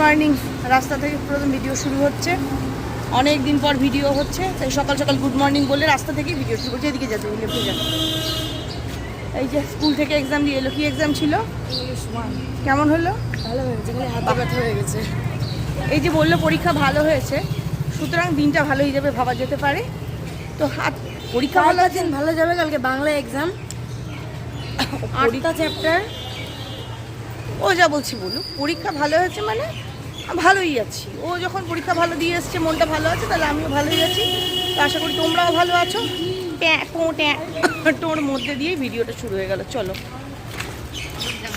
Morning রাস্তা থেকে প্রথম ভিডিও শুরু হচ্ছে। অনেক দিন পর ভিডিও হচ্ছে তাই সকাল সকাল গুড মর্নিং বলে রাস্তা থেকেই ভিডিও শুরু করছে এদিকে যাতে লেফটে যান এই যে স্কুল থেকে এক্সাম দিয়ে এলো কি এক্সাম ছিল? কেমন হলো? ভালো হয়েছে খালি হাতে ব্যথা হয়ে গেছে। এই যে বলল পরীক্ষা ভালো হয়েছে সুতরাং দিনটা ভালো হয়ে যাবে ভাবা যেতে পারে। তো হাত পরীক্ষা ভালো দিন ভালো যাবে কালকে বাংলা এক্সাম আটটা চ্যাপ্টার ও যা বলছি বলুক পরীক্ষা ভালো হয়েছে মানে? ভালোই আছি। ও যখন পরীক্ষা ভালো দিয়ে এসছে, মনটা ভালো আছে, তাহলে আমিও ভালোই আছি। আশা করি তোমরাও ভালো আছো। ট্যাঁ ট্যাঁ টোর মধ্যে দিয়েই ভিডিওটা শুরু হয়ে গেল। চলো।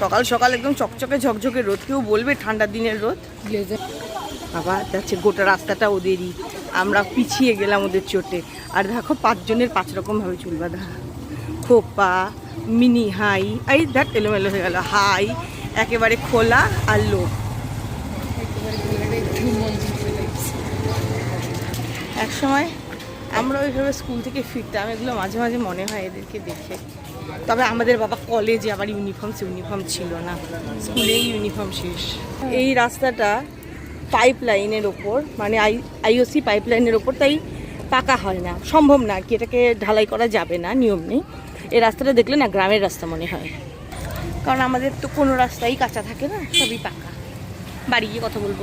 সকাল সকাল একদম চকচকে ঝকঝকে রোদ, কেউ বলবে ঠান্ডার দিনের রোদ? আবার যাচ্ছে গোটা রাস্তাটা ওদেরই। আমরা পিছিয়ে গেলাম ওদের চোটে। আর দেখো, পাঁচজনের পাঁচ রকম ভাবে চুল বাঁধা। খোপা, মিনি হাই, এই দেখ এলোমেলো হয়ে গেল। হাই, একেবারে খোলা আর এক সময় আমরা ওইভাবে স্কুল থেকে ফিরতাম, এগুলো মাঝে মাঝে মনে হয় এদেরকে দেখে। তবে আমাদের বাবা কলেজে আবার ইউনিফর্ম ইউনিফর্ম ছিল না। স্কুলেই ইউনিফর্ম শেষ। এই রাস্তাটা পাইপ লাইনের ওপর মানে আই আইওসি পাইপ লাইনের ওপর, তাই পাকা হয় না। সম্ভব না কি, এটাকে ঢালাই করা যাবে না, নিয়ম নেই। এই রাস্তাটা দেখলে না গ্রামের রাস্তা মনে হয়। কারণ আমাদের তো কোনো রাস্তাই কাঁচা থাকে না, সবই পাকা। বাড়ি গিয়ে কথা বলব।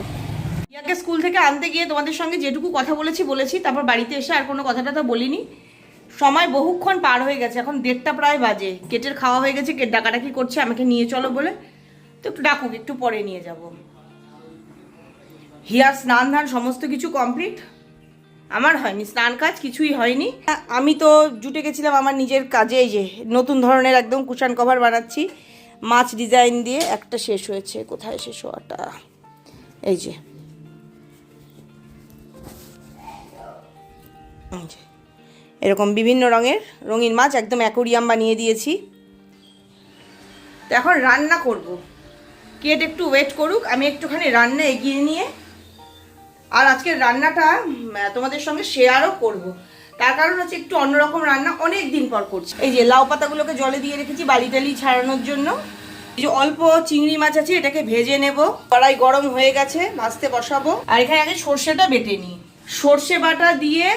ইয়াকে স্কুল থেকে আনতে গিয়ে তোমাদের সঙ্গে যেটুকু কথা বলেছি বলেছি। তারপর বাড়িতে এসে আর কোনো কথাটা তো বলিনি। সময় বহুক্ষণ পার হয়ে গেছে, এখন দেড়টা প্রায় বাজে। কেটের খাওয়া হয়ে গেছে কেট ডাকাডাকি করছে, আমাকে নিয়ে চলো বলে। তো একটু ডাকুক, একটু পরে নিয়ে যাব। হিয়ার স্নান ধান সমস্ত কিছু কমপ্লিট? আমার হয়নি, স্নান কাজ কিছুই হয়নি। আমি তো জুটে গেছিলাম আমার নিজের কাজে যে নতুন ধরনের একদম কুশান কভার বানাচ্ছি। মাছ ডিজাইন দিয়ে একটা শেষ হয়েছে, কোথায় শেষ হওয়াটা? এই যে। এরকম বিভিন্ন রঙের রঙিন মাছ, একদম অ্যাকোরিয়াম বানিয়ে দিয়েছি। তো এখন রান্না করব। কেট একটু ওয়েট করুক, আমি একটুখানি রান্না এগিয়ে নিয়ে আর আজকের রান্নাটা তোমাদের সঙ্গে শেয়ারও করব। তার কারণ হচ্ছে একটু অন্যরকম রান্না অনেক দিন পর করছি। এই যে লাউ পাতাগুলোকে জলে দিয়ে রেখেছি বালি টালি ছাড়ানোর জন্য। এই যে অল্প চিংড়ি মাছ আছে, এটাকে ভেজে নেব। কড়াই গরম হয়ে গেছে, ভাজতে বসাবো। আর এখানে আগে সর্ষেটা বেটে নিই। সর্ষে বাটা দিয়ে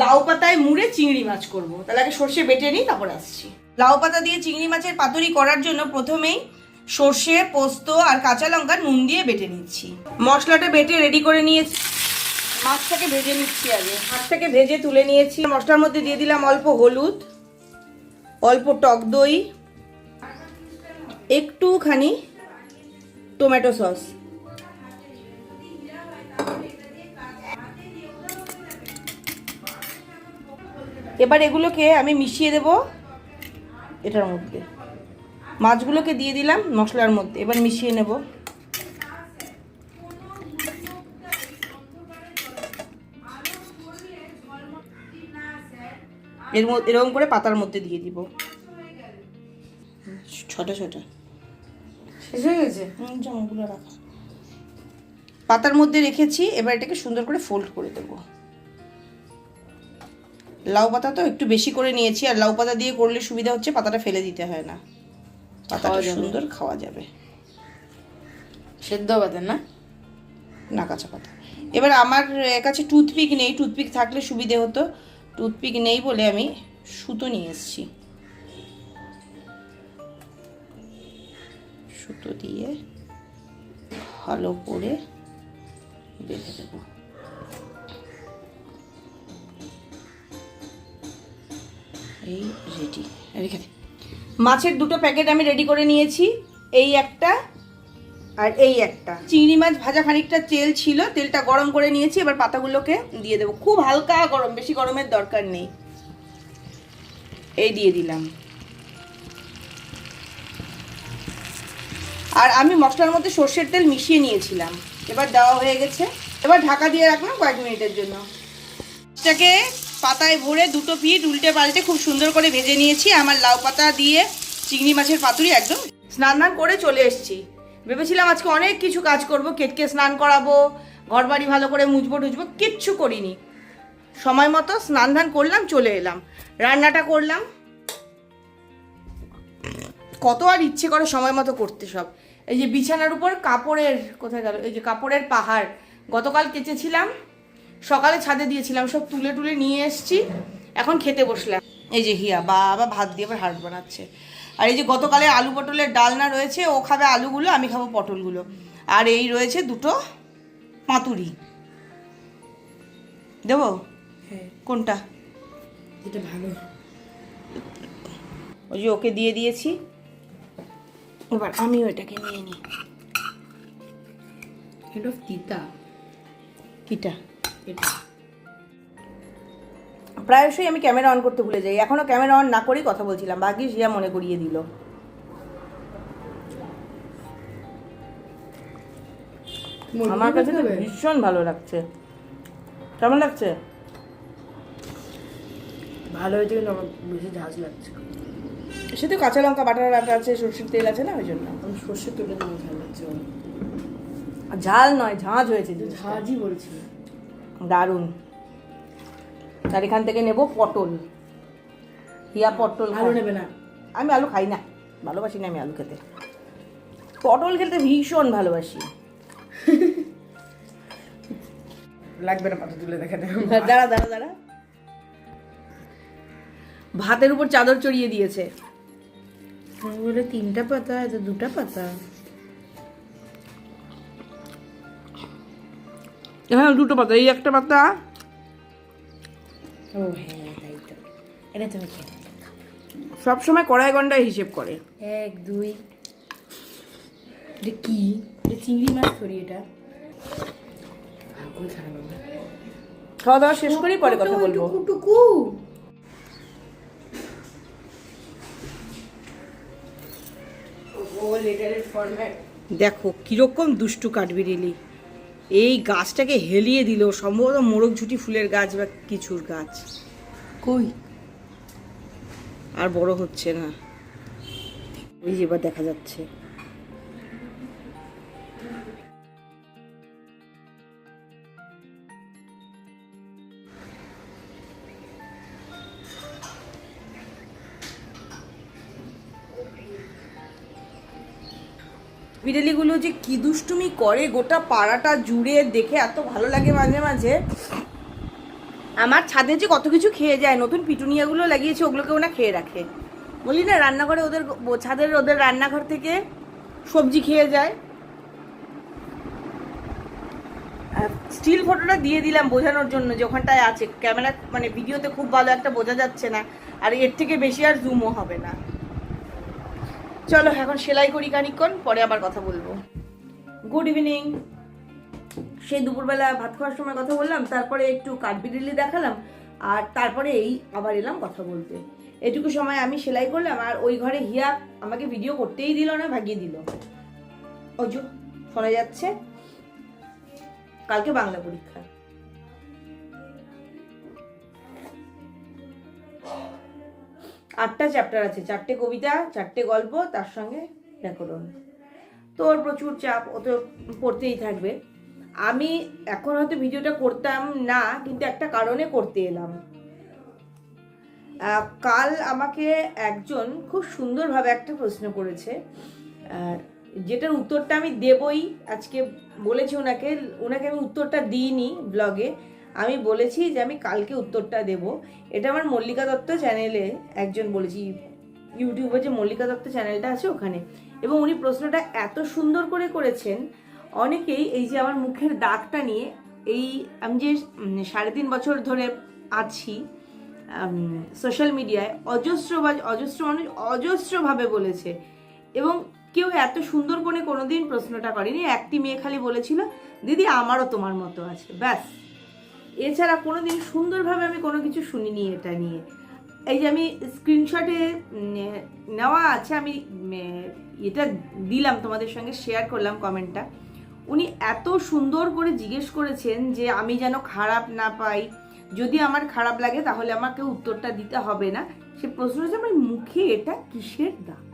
লাউ পাতায় মুড়ে চিংড়ি মাছ করব। তাহলে আগে সর্ষে বেটে নিই, তারপর আসছি। লাউ পাতা দিয়ে চিংড়ি মাছের পাতুরি করার জন্য প্রথমেই সর্ষে, পোস্ত আর কাঁচা লঙ্কা নুন দিয়ে বেটে নিচ্ছি। মশলাটা বেটে রেডি করে নিয়েছি। মাছটাকে ভেজে নিচ্ছি আগে। মাছটাকে ভেজে তুলে নিয়েছি। মশলার মধ্যে দিয়ে দিলাম অল্প হলুদ, অল্প টক দই, একটুখানি টমেটো সস। এবার এগুলোকে আমি মিশিয়ে দেব এটার মধ্যে। মাছগুলোকে দিয়ে দিলাম মশলার মধ্যে এবার মিশিয়ে নেব। এর মধ্যে এরকম করে পাতার মধ্যে দিয়ে দিব। ছটা ছটা। শেষ হয়ে গেছে? জামাগুলো রাখা। পাতার মধ্যে রেখেছি এবার এটাকে সুন্দর করে ফোল্ড করে দেব। লাউ পাতা তো একটু বেশি করে নিয়েছি আর লাউ পাতা দিয়ে করলে সুবিধা হচ্ছে পাতাটা ফেলে দিতে হয় না। পাতাটা সুন্দর খাওয়া যাবে। সেদ্ধ পাতেন না? না কাঁচা পাতা। এবার আমার কাছে টুথপিক নেই টুথপিক থাকলে সুবিধে হতো। টুথপিক নেই বলে আমি সুতো নিয়ে এসেছি। সুতো দিয়ে ভালো করে বেঁধে দেবো। এই রেডি রেখে দে। মাছের দুটো প্যাকেট আমি রেডি করে নিয়েছি। এই একটা আর এই একটা। চিংড়ি মাছ ভাজা খানিকটা তেল ছিল তেলটা গরম করে নিয়েছি এবার পাতাগুলোকে দিয়ে দেবো। খুব হালকা গরম বেশি গরমের দরকার নেই। এই দিয়ে দিলাম। আর আমি মশলার মধ্যে সর্ষের তেল মিশিয়ে নিয়েছিলাম। এবার দেওয়া হয়ে গেছে। এবার ঢাকা দিয়ে রাখলাম কয়েক মিনিটের জন্য। এটাকে পাতায় ভরে দুটো পিঠ উল্টে পাল্টে খুব সুন্দর করে ভেজে নিয়েছি। আমার লাউ পাতা দিয়ে চিংড়ি মাছের পাতুরি একদম স্নান ধান করে চলে এসেছি। ভেবেছিলাম আজকে অনেক কিছু কাজ করব, কেটকে স্নান করাবো ঘর বাড়ি ভালো করে মুছবো, টুছবো, কিচ্ছু করিনি। সময় মতো স্নান ধান করলাম, চলে এলাম। রান্নাটা করলাম। কত আর ইচ্ছে করে সময় মতো করতে সব। এই যে বিছানার উপর কাপড়ের, কোথায় গেল? এই যে কাপড়ের পাহাড়। গতকাল কেচেছিলাম। সকালে ছাদে দিয়েছিলাম সব তুলে টুলে নিয়ে এসেছি। এখন খেতে বসলাম। এই যে হিয়া বাবা ভাত দিয়ে আবার হাট বানাচ্ছে। আর এই যে গতকালে আলু পটলের ডালনা রয়েছে ও খাবে আলুগুলো আমি খাব পটলগুলো। আর এই রয়েছে দুটো পাতুরি। দেবো? হ্যাঁ। কোনটা? যেটা ভালো। ওই যে ওকে দিয়ে দিয়েছি। এবার আমিও এটাকে নিয়ে নিই। এটা তিতা। কিটা এটা। প্রায়শই আমি ক্যামেরা অন করতে ভুলে যাই। এখনও ক্যামেরা অন না করেই কথা বলছিলাম। ভাগ্যিস জিয়া মনে করিয়ে দিল। আমার কাছে তো ভীষণ ভালো লাগছে। কেমন লাগছে? ভালো হয়েছে কিন্তু আমার বেশি ঝাঁজ লাগছে সে তো কাঁচা লঙ্কা বাটার বাটা আছে সর্ষের তেল আছে না ওই জন্য? আমি সর্ষে তুলে দেবো ঝাল লাগছে আর ঝাল নয় ঝাঁঝ হয়েছে। ঝাঁজই বলছি দারুণ। আর এখান থেকে নেব পটল। হিয়া পটল ভালো খায়। নেবে না? আমি আলু খাই না। ভালোবাসি না আমি আলু খেতে। পটল খেতে ভীষণ ভালোবাসি। লাগবে না পাতা তুলে দেখাতে দাঁড়া দাঁড়া দাঁড়া। ভাতের উপর চাদর চড়িয়ে দিয়েছে। তিনটা পাতা এত দুটা পাতা। হ্যাঁ দুটো পাতা এই একটা পাতা। ও হ্যাঁ তাই তো। এটা তুমি খেয়ে কড়াই গন্ডায় হিসেব করে। এক দুই। এটা কি? এটা চিংড়ি মাছ ধরি এটা। খাওয়া দাওয়া শেষ করেই পরে কথা বলব। টুকু দেখো কীরকম দুষ্টু কাঠবিড়িলি। এই গাছটাকে হেলিয়ে দিল সম্ভবত মোরগ ঝুটি ফুলের গাছ বা কিছুর গাছ। কই? আর বড় হচ্ছে না। ওই যে এবার দেখা যাচ্ছে। বিড়ালিগুলো যে কি দুষ্টুমি করে গোটা পাড়াটা জুড়ে দেখে এত ভালো লাগে মাঝে মাঝে। আমার ছাদে যে কত কিছু খেয়ে যায়, নতুন পিটুনিয়াগুলো লাগিয়েছে ওগুলোকে ওনা খেয়ে রাখে। বলি না, রান্নাঘরে ওদের ছাদের ওদের রান্নাঘর থেকে সবজি খেয়ে যায়। স্টিল ফটোটা দিয়ে দিলাম বোঝানোর জন্য যে ওখানটায় আছে। ক্যামেরা মানে ভিডিওতে খুব ভালো একটা বোঝা যাচ্ছে না। আর এর থেকে বেশি আর জুমও হবে না। চলো, এখন সেলাই করি খানিকক্ষণ, পরে আবার কথা বলব। গুড ইভিনিং সেই দুপুরবেলা ভাত খাওয়ার সময় কথা বললাম, তারপরে একটু কাঠবিড়িলি দেখালাম, আর তারপরে এই আবার এলাম কথা বলতে। এটুকু সময় আমি সেলাই করলাম, আর ওই ঘরে হিয়া আমাকে ভিডিও করতেই দিল না, ভাগিয়ে দিল। যে, শোনা যাচ্ছে, কালকে বাংলা পরীক্ষা। আটটা চ্যাপ্টার আছে, চারটে কবিতা, চারটে গল্প, তার সঙ্গে ব্যাকরণ। তো ওর প্রচুর চাপ, ও তো পড়তেই থাকবে। আমি এখন হয়তো ভিডিওটা করতাম না, কিন্তু একটা কারণে করতে এলাম। কাল আমাকে একজন খুব সুন্দরভাবে একটা প্রশ্ন করেছে। যেটার উত্তরটা আমি দেবই, আজকে বলেছি ওনাকে ওনাকে আমি উত্তরটা দিইনি ব্লগে আমি বলেছি যে আমি কালকে উত্তরটা দেব। এটা আমার মল্লিকা দত্ত চ্যানেলে একজন বলেছি, ইউটিউবে যে মল্লিকা দত্ত চ্যানেলটা আছে ওখানে। এবং উনি প্রশ্নটা এত সুন্দর করে করেছেন, অনেকেই এই যে আমার মুখের দাগটা নিয়ে এই আমি যে সাড়ে তিন বছর ধরে আছি সোশ্যাল মিডিয়ায় অজস্র বা অজস্র মানুষ অজস্রভাবে বলেছে। এবং কেউ এত সুন্দর করে কোনোদিন প্রশ্নটা করেনি, একটি মেয়ে খালি বলেছিল, দিদি, আমারও তোমার মতো আছে। ব্যাস। এছাড়া কোনোদিন সুন্দরভাবে আমি কোনো কিছু শুনিনি এটা নিয়ে। এই যে আমি স্ক্রিনশটে নেওয়া আছে, আমি এটা দিলাম, তোমাদের সঙ্গে শেয়ার করলাম কমেন্টটা উনি এত সুন্দর করে জিজ্ঞেস করেছেন যে আমি যেন খারাপ না পাই। যদি আমার খারাপ লাগে, তাহলে আমাকে উত্তরটা দিতে হবে না। সে প্রশ্ন হচ্ছে, আমার মুখে এটা কিসের দাগ?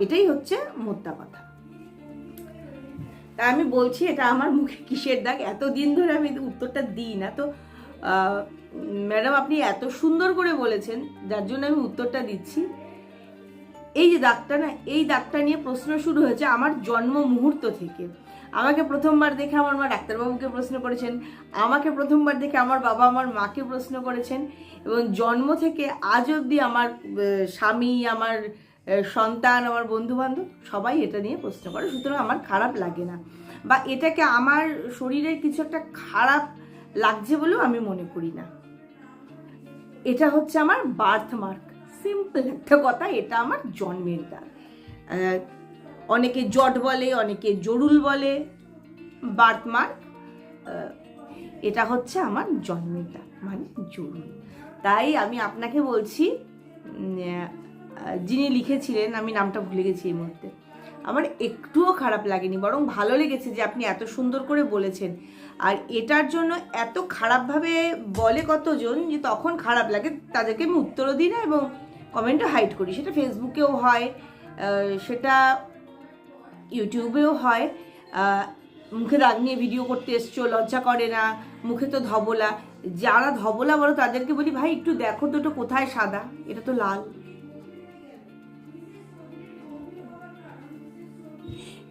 এটাই হচ্ছে মোদ্দা কথা। তা আমি বলছি, এটা আমার মুখে কিসের দাগ? এতদিন ধরে আমি উত্তরটা দিই না। তো ম্যাডাম আপনি এত সুন্দর করে বলেছেন, যার জন্য আমি উত্তরটা দিচ্ছি। এই যে দাগটা না, এই দাগটা নিয়ে প্রশ্ন শুরু হয়েছে আমার জন্ম মুহূর্ত থেকে। আমাকে প্রথমবার দেখে আমার মা ডাক্তারবাবুকে প্রশ্ন করেছেন, আমাকে প্রথমবার দেখে আমার বাবা আমার মাকে প্রশ্ন করেছেন এবং জন্ম থেকে আজ অবধি আমার স্বামী, আমার সন্তান, আমার বন্ধু বান্ধব সবাই এটা নিয়ে প্রশ্ন করে। সুতরাং আমার খারাপ লাগে না। বা এটাকে আমার শরীরের কিছু একটা খারাপ লাগছে বলেও আমি মনে করি না। এটা হচ্ছে আমার বার্থ মার্ক সিম্পল একটা কথা, এটা আমার জন্মের দাগ অনেকে জট বলে, অনেকে জরুল বলে বার্থ মার্ক এটা হচ্ছে আমার জন্মের দাগ মানে জরুল। তাই আমি আপনাকে বলছি যিনি লিখেছিলেন, আমি নামটা ভুলে গেছি এই মুহূর্তে। আমার একটুও খারাপ লাগেনি, বরং ভালো লেগেছে যে আপনি এত সুন্দর করে বলেছেন। আর এটার জন্য এত খারাপভাবে বলে কতজন যে তখন খারাপ লাগে, তাদেরকে আমি উত্তরও দিই না এবং কমেন্টও হাইড করি। সেটা ফেসবুকেও হয় সেটা ইউটিউবেও হয়। মুখে দাগ নিয়ে ভিডিও করতে এসছো, লজ্জা করে না, মুখে তো ধবলা। যারা ধবলা বলো, তাদেরকে বলি, ভাই, একটু দেখো তো কোথায় সাদা? এটা তো লাল।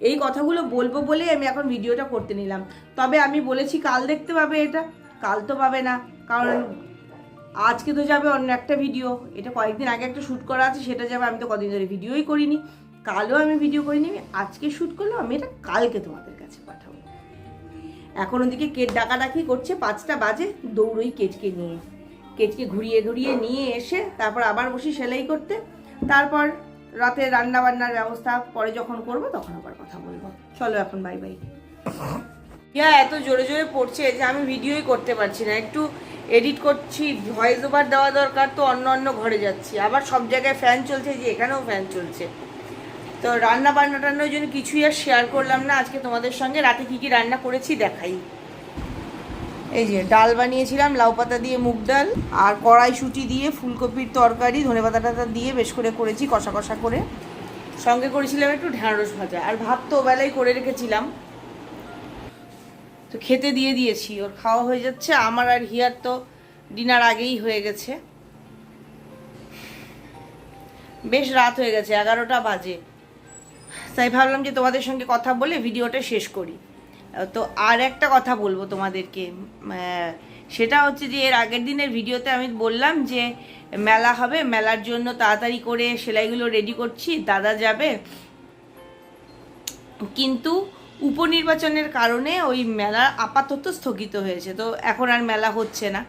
এই কথাগুলো বলব বলে আমি এখন ভিডিওটা করতে নিলাম। তবে আমি বলেছি কাল দেখতে পাবে এটা। কাল তো পাবে না। কারণ আজকে তো যাবে অন্য একটা ভিডিও। এটা কয়েকদিন আগে একটা শ্যুট করা আছে, সেটা যাবে আমি তো কদিন ধরে ভিডিওই করিনি। কালও আমি ভিডিও করিনি, আমি আজকে শ্যুট করলাম, আমি এটা কালকে তোমাদের কাছে পাঠাবো। এখন ওদিকে কেট ডাকাডাকি করছে, পাঁচটা বাজে, দৌড়ই কেটকে নিয়ে। কেটকে ঘুরিয়ে ঘুরিয়ে নিয়ে এসে, তারপর আবার বসি সেলাই করতে। তারপর রাতে রান্না বান্নার ব্যবস্থা পরে যখন করব তখন আবার কথা বলব। চলো এখন বাই বাই ইয়া, এত জোরে জোরে পড়ছে যে আমি ভিডিওই করতে পারছি না। একটু এডিট করছি ভয়েস ওভার দেওয়া দরকার তো, অন্য অন্য ঘরে যাচ্ছি। আবার সব জায়গায় ফ্যান চলছে যে এখানেও ফ্যান চলছে। তো রান্না বান্না টান্নার জন্য কিছুই আর শেয়ার করলাম না। আজকে তোমাদের সঙ্গে রাতে কি কি রান্না করেছি দেখাই। এই যে ডাল বানিয়েছিলাম, লাউ পাতা দিয়ে মুগ ডাল আর কড়াইশুঁটি দিয়ে ফুলকপির তরকারি ধনেপাতা টাতা দিয়ে বেশ করে করেছি কষা কষা করে। সঙ্গে করেছিলাম একটু ঢ্যাঁড়স ভাজা আর ভাত তো ওবেলাই করে রেখেছিলাম। তো খেতে দিয়ে দিয়েছি, ওর খাওয়া হয়ে যাচ্ছে। আমার আর হিয়ার তো ডিনার আগেই হয়ে গেছে। বেশ রাত হয়ে গেছে, এগারোটা বাজে। তাই ভাবলাম যে তোমাদের সঙ্গে কথা বলে ভিডিওটা শেষ করি। তো আর একটা কথা বলব তোমাদেরকে। সেটা হচ্ছে যে এর আগের দিনের ভিডিওতে আমি বললাম যে মেলা হবে, মেলার জন্য তাড়াতাড়ি করে সেলাইগুলো রেডি করছি, দাদা যাবে। কিন্তু উপনির্বাচনের কারণে ওই মেলা আপাতত স্থগিত হয়েছে, তো এখন আর মেলা হচ্ছে না।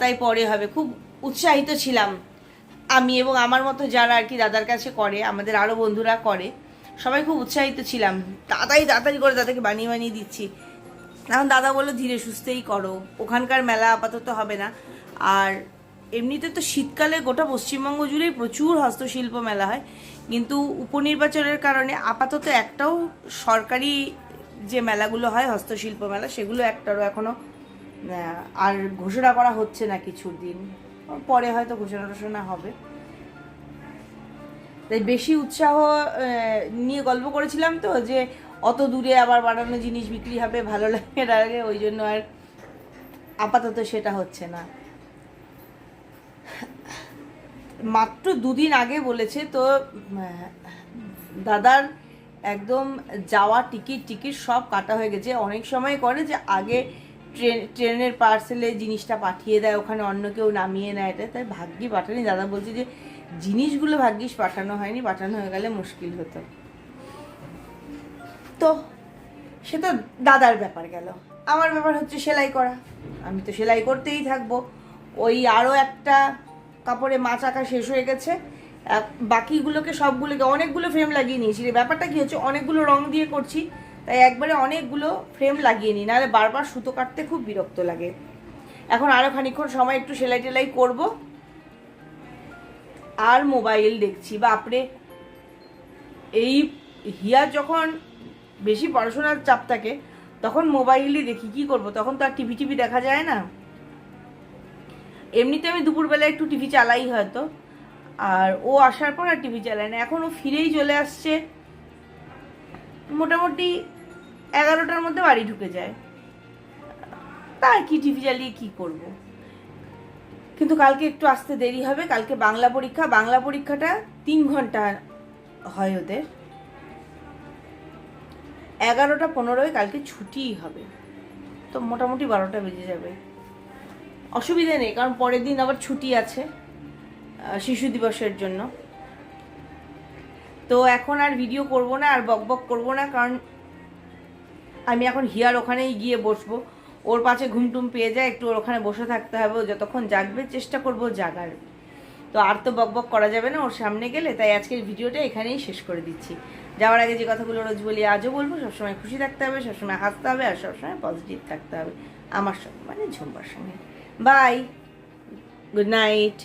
তাই পরে হবে। খুব উৎসাহিত ছিলাম আমি এবং আমার মতো যারা আর কি দাদার কাছে করে, আমাদের আরও বন্ধুরা করে। সবাই খুব উৎসাহিত ছিলাম। তাড়াতাড়ি তাড়াতাড়ি করে দাদাকে বানিয়ে বানিয়ে দিচ্ছি। এখন দাদা বলল, ধীরে সুস্থেই করো। ওখানকার মেলা আপাতত হবে না। আর এমনিতে তো শীতকালে গোটা পশ্চিমবঙ্গ জুড়েই প্রচুর হস্তশিল্প মেলা হয়। কিন্তু উপনির্বাচনের কারণে আপাতত একটাও সরকারি যে মেলাগুলো হয়, হস্তশিল্প মেলা, সেগুলো একটারও এখনও আর ঘোষণা করা হচ্ছে না কিছুর দিন পরে হয়তো ঘোষণা টোষণা হবে। তাই বেশি উৎসাহ নিয়ে গল্প করেছিলাম তো যে অত দূরে আবার বানানো জিনিস বিক্রি হবে, ভালো লাগে লাগে, ওই জন্য আর আপাতত সেটা হচ্ছে না। মাত্র দুদিন আগে বলেছে তো দাদার একদম যাওয়া টিকিট টিকিট সব কাটা হয়ে গেছে। অনেক সময় করে যে আগে ট্রেন, ট্রেনের পার্সেলে জিনিসটা পাঠিয়ে দেয়, ওখানে অন্য কেউ নামিয়ে নেয়, এটা তাই ভাগ্যি পাঠানি দাদা বলছে যে জিনিসগুলো ভাগ্যিস পাঠানো হয়নি, পাঠানো হয়ে গেলে মুশকিল হতো। তো, সে তো দাদার ব্যাপার গেল। আমার ব্যাপার হচ্ছে সেলাই করা। আমি তো সেলাই করতেই থাকব। ওই আরও একটা কাপড়ে মাছ আঁকা শেষ হয়ে গেছে। বাকিগুলোকে সবগুলোকে অনেকগুলো ফ্রেম লাগিয়ে নিয়েছি রে। ব্যাপারটা কি হচ্ছে, অনেকগুলো রং দিয়ে করছি, তাই একবারে অনেকগুলো ফ্রেম লাগিয়ে নিই। নাহলে বারবার সুতো কাটতে খুব বিরক্ত লাগে। এখন আরও খানিক্ষণ সময় একটু সেলাই টেলাই করব। আর মোবাইল দেখছি। বাপরে! এই হিয়া যখন বেশি পড়াশোনার চাপ থাকে, তখন মোবাইলই দেখি, কি করব? তখন তো আর টিভি টিভি দেখা যায় না। এমনিতে আমি দুপুরবেলা একটু টিভি চালাই হয়তো, আর ও আসার পর আর টিভি চালায় না। এখন ও ফিরেই চলে আসছে। মোটামুটি এগারোটার মধ্যে বাড়ি ঢুকে যায়। তার কি টিভি চালিয়ে কি করব? কিন্তু কালকে একটু আসতে দেরি হবে, কালকে বাংলা পরীক্ষা। বাংলা পরীক্ষাটা তিন ঘণ্টা হয় ওদের। এগারোটা পনেরোয় কালকে ছুটিই হবে। তো মোটামুটি বারোটা বেজে যাবে। অসুবিধা নেই, কারণ পরের দিন আবার ছুটি আছে শিশু দিবসের জন্য। তো এখন আর ভিডিও করব না, আর বক বক করব না, কারণ আমি এখন হিয়ার ওখানেই গিয়ে বসবো। ওর পাশে ঘুমটুম পেয়ে যায়, একটু ওর ওখানে বসে থাকতে হবে, ও যতক্ষণ জাগবে চেষ্টা করব জাগার। তো আর তো বক বক করা যাবে না, ওর সামনে গেলে, তাই আজকের ভিডিওটা এখানেই শেষ করে দিচ্ছি। যাওয়ার আগে যে কথাগুলো রোজ বলি, আজও বলব, সবসময় খুশি থাকতে হবে, সবসময় হাসতে হবে, আর সবসময় পজিটিভ থাকতে হবে। আমার সঙ্গে মানে ঝুম্বার সঙ্গে। বাই গুড নাইট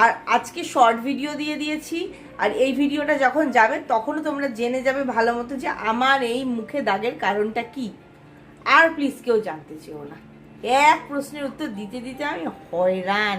আর আজকে শর্ট ভিডিও দিয়ে দিয়েছি, আর এই ভিডিওটা যখন যাবে, তখনও তোমরা জেনে যাবে ভালো মতো যে আমার এই মুখে দাগের কারণটা কি। আর প্লিজ কেউ জানতে চেও না। এক প্রশ্নের উত্তর দিতে দিতে আমি হয়রান।